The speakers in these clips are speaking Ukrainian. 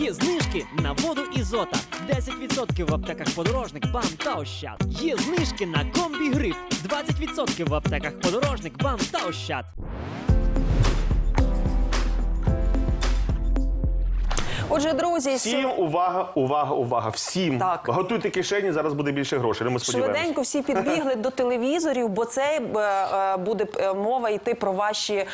Є знижки на воду Ізота. 10% в аптеках подорожник, бам та ощад. Є знижки на комбі грип. 20% в аптеках подорожник, бам та ощад. Отже, друзі, Всім увага, увага, увага. Всім Так. готуйте кишені. Зараз буде більше грошей. Ми сподіваємося. Швиденько всі підбігли до телевізорів, бо це е, е, буде е, мова йти про ваші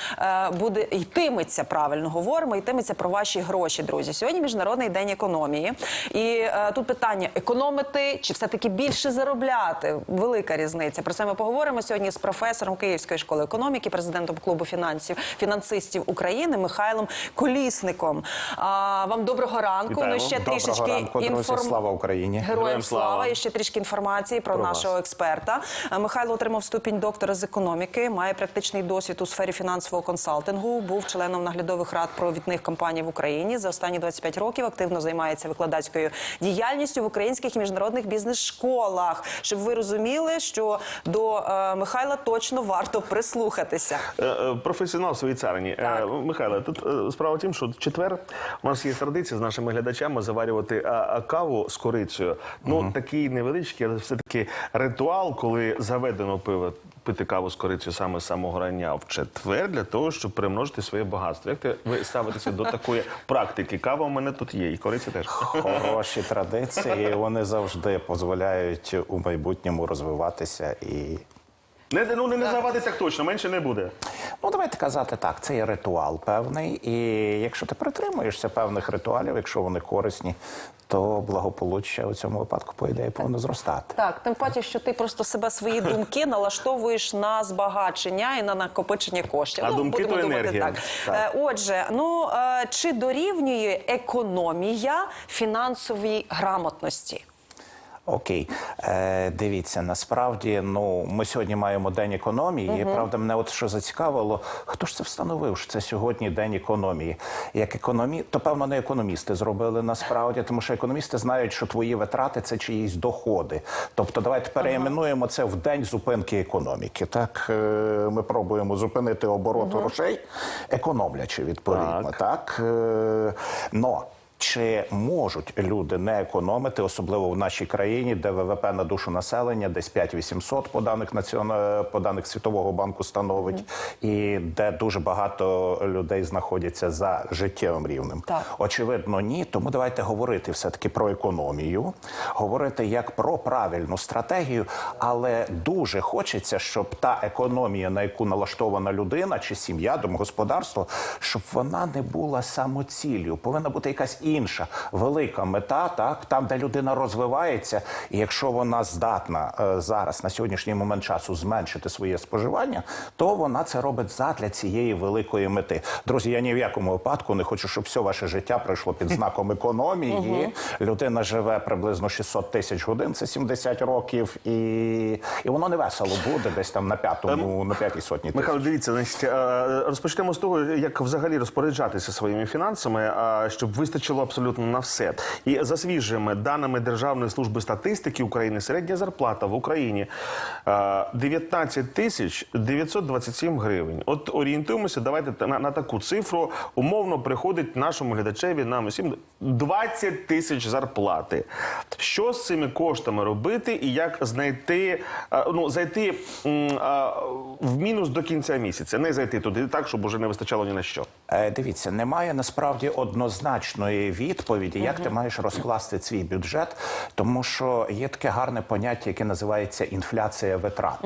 буде йтиметься правильно говоримо. Йтиметься про ваші гроші, друзі. Сьогодні міжнародний день економії, і тут питання: економити чи все таки більше заробляти? Велика різниця. Про це ми поговоримо сьогодні з професором Київської школи економіки, президентом клубу фінансів фінансистів України Михайлом Колісником. А, вам доброго ранку. Вітаємо. Ну ще Доброго трішечки ранку, друзі. інформ- Слава Україні. Героям Героям слава. слава. І ще трішки інформації про, Про нашого вас. експерта. Е, Михайло отримав ступінь доктора з економіки, має практичний досвід у сфері фінансового консалтингу. Був членом наглядових рад провідних компаній в Україні. За останні 25 років активно займається викладацькою діяльністю в українських і міжнародних бізнес-школах. Щоб ви розуміли, що до е, Михайла точно варто прислухатися. Е, е, Професіонал в своїй царині. Е, Михайло, тут е, справа в тім, що в четвер у нас є традиція з нашими глядачами заварювати а, а, каву з корицею. Ну, такий невеличкий, але все-таки ритуал, коли заведено пиво. Пити каву з корицею саме з самого рання в четвер для того, щоб примножити своє багатство. Як ти ви ставитеся до такої практики? Кава у мене тут є, і кориця теж. Хороші традиції. Вони завжди дозволяють у майбутньому розвиватися і. Не, ну, не, не завади так точно, менше не буде. Ну, давайте казати так, це є ритуал певний. І якщо ти притримуєшся певних ритуалів, якщо вони корисні, то благополуччя у цьому випадку, по ідеї, повинно зростати. Так, тим паче, що ти просто себе свої думки налаштовуєш на збагачення і на накопичення коштів. А думки будемо то думати енергія. так. Так. Е, Отже, ну е, чи дорівнює економія фінансовій грамотності? Окей, е, дивіться, насправді, ну ми сьогодні маємо день економії. і, Правда, мене от що зацікавило, хто ж це встановив? що Це сьогодні день економії. Як економі, то певно не економісти зробили насправді, тому що економісти знають, що твої витрати це чиїсь доходи. Тобто, давайте переіменуємо це в день зупинки економіки. Так е, ми пробуємо зупинити оборот грошей, економлячи відповідно. Так. Так, Е, но чи можуть люди не економити, особливо в нашій країні, де ВВП на душу населення десь 5800 по даних націона... по даних Світового банку становить, і де дуже багато людей знаходяться за життєвим рівнем? Так. Очевидно, ні. Тому давайте говорити все таки про економію, говорити як про правильну стратегію, але дуже хочеться, щоб та економія, на яку налаштована людина чи сім'я, домогосподарство, щоб вона не була самоціллю. Повинна бути якась інша велика мета, так там, де людина розвивається, і якщо вона здатна е, зараз на сьогоднішній момент часу зменшити своє споживання, то вона це робить задля цієї великої мети. Друзі, я ні в якому випадку не хочу, щоб все ваше життя пройшло під знаком економії. Людина живе приблизно 600 тисяч годин, це 70 років, і, і воно не весело буде десь там на п'ятому, на п'ятій сотні тисяч. Михайло, дивіться, значить, е, розпочнемо з того, як взагалі розпоряджатися своїми фінансами, щоб вистачило абсолютно на все. І за свіжими даними Державної служби статистики України, середня зарплата в Україні е, 19 тисяч 927 гривень. От орієнтуємося, давайте на, на таку цифру. Умовно приходить нашому глядачеві нам усім 20 тисяч зарплати. Що з цими коштами робити і як знайти, е, ну зайти е, в мінус до кінця місяця, не зайти туди так, щоб уже не вистачало ні на що. Е, Дивіться, немає насправді однозначної відповіді, як ти маєш розкласти свій бюджет, тому що є таке гарне поняття, яке називається інфляція витрат.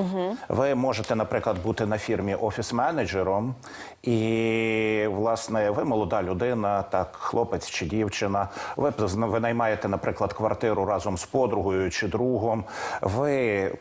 Ви можете, наприклад, бути на фірмі офіс-менеджером, і власне ви молода людина, так хлопець чи дівчина. Ви винаймаєте, наприклад, квартиру разом з подругою чи другом. Ви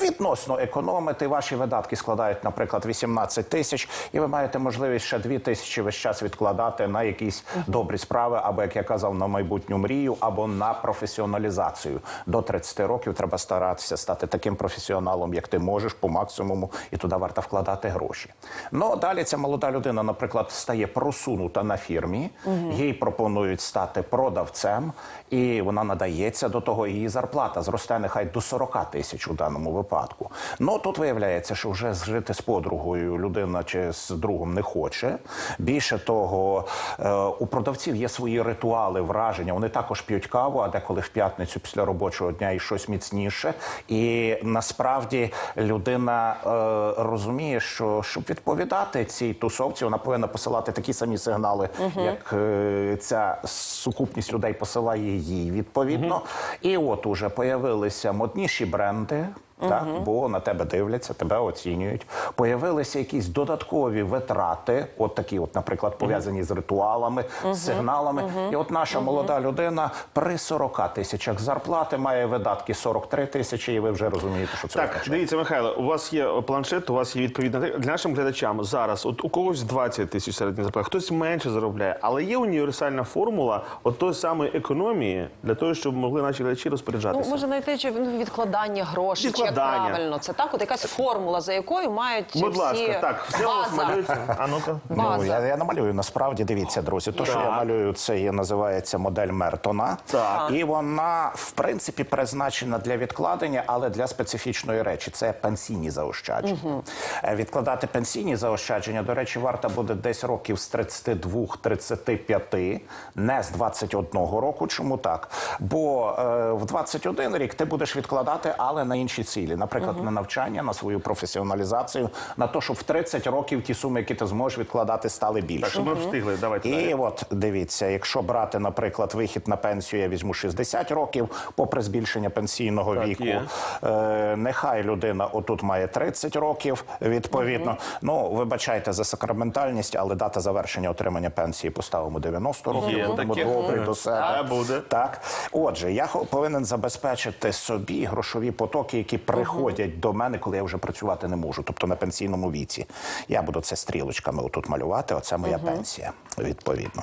Відносно економити, ваші видатки складають, наприклад, 18 тисяч, і ви маєте можливість ще 2 тисячі весь час відкладати на якісь добрі справи, або як я казав, на майбутню мрію, або на професіоналізацію. До 30 років треба старатися стати таким професіоналом, як ти можеш по максимуму, і туди варто вкладати гроші. Ну далі ця молода людина, наприклад, стає просунута на фірмі, їй пропонують стати продавцем, і вона надається до того. Її зарплата зросте нехай до 40 тисяч у даному випадку. Випадку. Ну тут виявляється, що вже жити з подругою людина чи з другом не хоче. Більше того, е, у продавців є свої ритуали, враження. Вони також п'ють каву, а деколи в п'ятницю після робочого дня і щось міцніше. І насправді людина е, розуміє, що щоб відповідати цій тусовці, вона повинна посилати такі самі сигнали, як е, ця сукупність людей посилає їй відповідно. І от уже появилися модніші бренди. Так, бо на тебе дивляться, тебе оцінюють. Появилися якісь додаткові витрати, от такі, от, наприклад, пов'язані з ритуалами, з сигналами. І от наша молода людина при 40 тисячах зарплати має видатки 43 тисячі, і ви вже розумієте, що це Так, означає. дивіться, Михайло, у вас є планшет, у вас є відповідна для нашим глядачам зараз. От у когось 20 тисяч середня зарплата, хтось менше заробляє, але є універсальна формула от тої самої економії для того, щоб могли наші глядачі розпоряджатися. Ну, може знайти чи ну, відкладання грошей, чи Відкладання. правильно це так? От якась формула, за якою мають Будь всі ласка, так, все база. малюється. А ну-ка. Ну, я, я намалюю насправді. Дивіться, друзі. То, що я малюю, це є називається модель Мертона. Так. І вона, в принципі, призначена для відкладення, але для специфічної речі. Це пенсійні заощадження. Е, Відкладати пенсійні заощадження, до речі, варто буде десь років з 32-35, не з 21 року. Чому так? Бо е, в 21 рік ти будеш відкладати, але на інші цілі, наприклад, на навчання, на свою професіоналізацію, на те, щоб в 30 років ті суми, які ти зможеш відкладати, стали більше. Так, щоб ми встигли. Давайте. І далі. от дивіться, якщо брати, наприклад, вихід на пенсію, я візьму 60 років, попри збільшення пенсійного Так, віку, є. е, нехай людина отут має 30 років, відповідно. Ну, вибачайте за сакраментальність, але дата завершення отримання пенсії поставимо 90 років. Є будемо таке. добрі до себе. Так, буде. Так, отже, я повинен забезпечити собі грошові потоки, які приходять до мене, коли я вже працювати не можу, тобто на пенсійному віці. Я буду це стрілочками отут малювати. Оце моя пенсія, відповідно.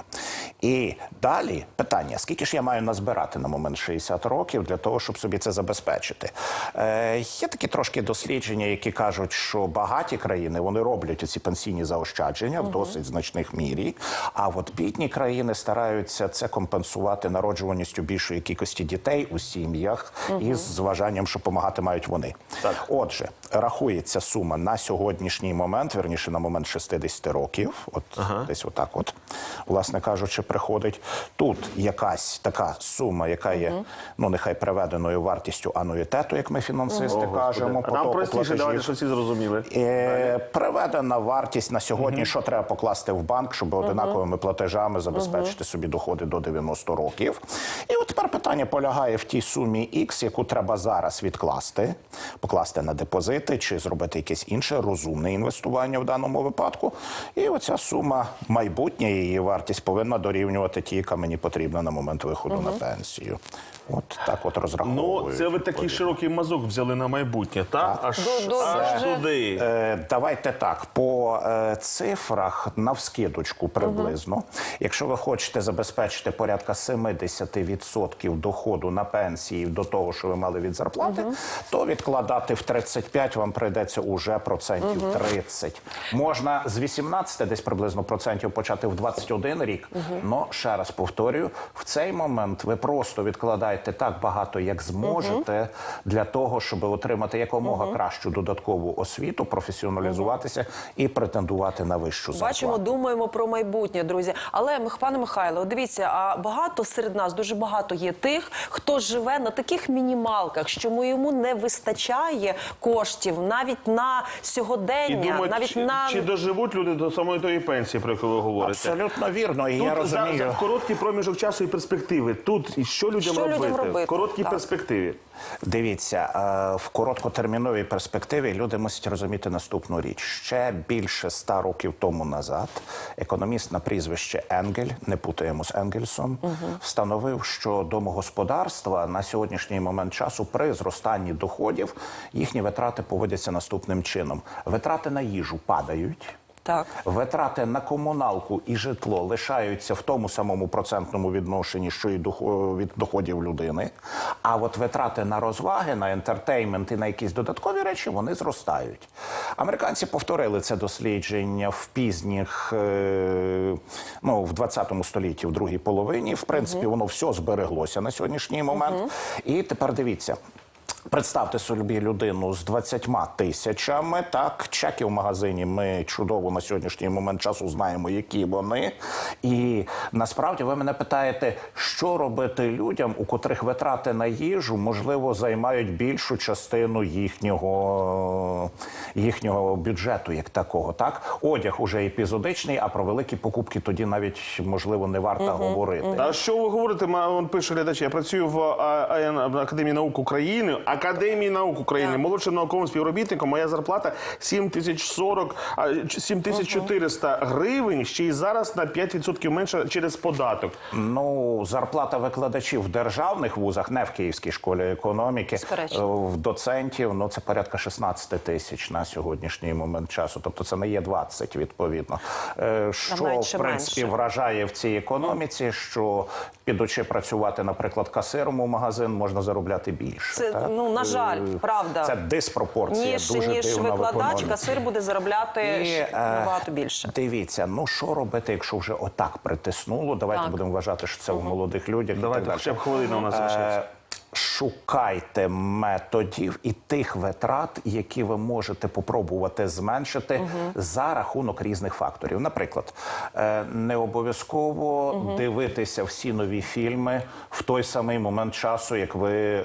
І далі питання: скільки ж я маю назбирати на момент 60 років для того, щоб собі це забезпечити? Е, є такі трошки дослідження, які кажуть, що багаті країни вони роблять ці пенсійні заощадження в досить значних мірі. А от бідні країни стараються це компенсувати народжуваністю більшої кількості дітей у сім'ях із зважанням, що допомагати мають вони. Так. Отже, рахується сума на сьогоднішній момент, верніше на момент 60 років. От десь отак, от, власне кажучи, приходить. Тут якась така сума, яка є, ну нехай приведеною вартістю ануїтету, як ми фінансисти О, кажемо. А Нам потоку простіше, платежів. давайте, щоб всі зрозуміли. Е, Приведена вартість на сьогодні, що треба покласти в банк, щоб одинаковими платежами забезпечити собі доходи до 90 років. І от тепер питання полягає в тій сумі X, яку треба зараз відкласти, покласти на депозити чи зробити якесь інше розумне інвестування в даному випадку. І оця сума майбутня її вартість повинна дорівнювати ті, яка мені потрібна на момент виходу на пенсію. От так от розраховують. Ну, це ви такий широкий мазок взяли на майбутнє, так? Аж, Ду- ду- аж туди. Е, давайте так, по е, цифрах навскидочку приблизно. Якщо ви хочете забезпечити порядка 70% доходу на пенсії до того, що ви мали від зарплати, то відкладати в 35 вам прийдеться уже процентів 30. Можна з 18 десь приблизно процентів почати в 21 рік. Но ще раз повторюю, в цей момент ви просто відкладаєте так багато, як зможете, для того, щоб отримати якомога кращу додаткову освіту, професіоналізуватися і претендувати на вищу зарплату. Бачимо, думаємо про майбутнє, друзі. Але пане Михайло, дивіться, а багато серед нас дуже багато є тих, хто живе на таких мінімалках, що му- йому не вистачає коштів навіть на І сьогодення, думають, навіть чи, на чи доживуть люди до самої тої пенсії, про яку ви говорите. Абсолютно вірно, і Тут я розумію. за короткий проміжок часу і перспективи. Тут і що людям Що робити? робити? В короткій Так. перспективі. Дивіться, е, в короткотерміновій перспективі люди мусять розуміти наступну річ. Ще більше ста років тому назад економіст на прізвище Енгель, не путаємо з Енгельсом, встановив, що домогосподарства на сьогоднішній момент часу при зростанні доходів їхні витрати поводяться наступним чином: витрати на їжу падають. так. Витрати на комуналку і житло лишаються в тому самому процентному відношенні, що і від доходів людини. А от витрати на розваги, на ентертеймент і на якісь додаткові речі вони зростають. Американці повторили це дослідження в пізніх, е, ну в 20 столітті, в другій половині. В принципі, воно все збереглося на сьогоднішній момент. І тепер дивіться. Представте собі людину з 20 тисячами. Так, чеки в магазині. Ми чудово на сьогоднішній момент часу знаємо, які вони. І насправді ви мене питаєте, що робити людям, у котрих витрати на їжу можливо займають більшу частину їхнього, їхнього бюджету, як такого. Так, одяг уже епізодичний, а про великі покупки тоді навіть можливо не варто говорити. А що ви говорите? Ма- пише глядач. Я працюю в а, Академії наук України. Академії наук України, молодшим науковим співробітником. Моя зарплата 7040, а, ч- 7400 гривень. Ще й зараз на 5% менше через податок. Ну, зарплата викладачів в державних вузах, не в Київській школі економіки, Безперечно. е, в доцентів, ну це порядка 16 тисяч на сьогоднішній момент часу. Тобто це не є 20, відповідно. Е, Що менше, в принципі менше. вражає в цій економіці, що підучи працювати, наприклад, касиром у магазин, можна заробляти більше. Це, так? ну, на жаль, Е, правда. Це диспропорція. ніж дуже ніж дивна в викладач, касир буде заробляти І, е, набагато більше. Дивіться, ну що робити, якщо вже отак притиснуло? Давайте Так. будемо вважати, що це у молодих людях. Давайте хоча б хвилина у нас залишається. Шукайте методів і тих витрат, які ви можете попробувати зменшити за рахунок різних факторів. Наприклад, е, не обов'язково дивитися всі нові фільми в той самий момент часу, як ви е,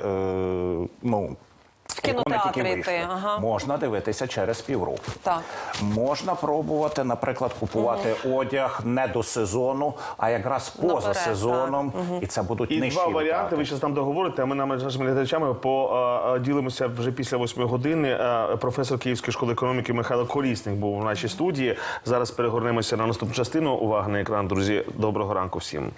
ну. Кінотеатрі йти, ага. Можна дивитися через півроку. Так. Можна пробувати, наприклад, купувати одяг не до сезону, а якраз поза Наперед, сезоном, і це будуть І нижчі два варіанти. витрати. Ви зараз там договорите. А ми нам з нашими глядачами поділимося вже після восьмої години. Професор Київської школи економіки Михайло Колісник був в нашій студії. Зараз перегорнемося на наступну частину. Увага на екран, друзі. Доброго ранку всім.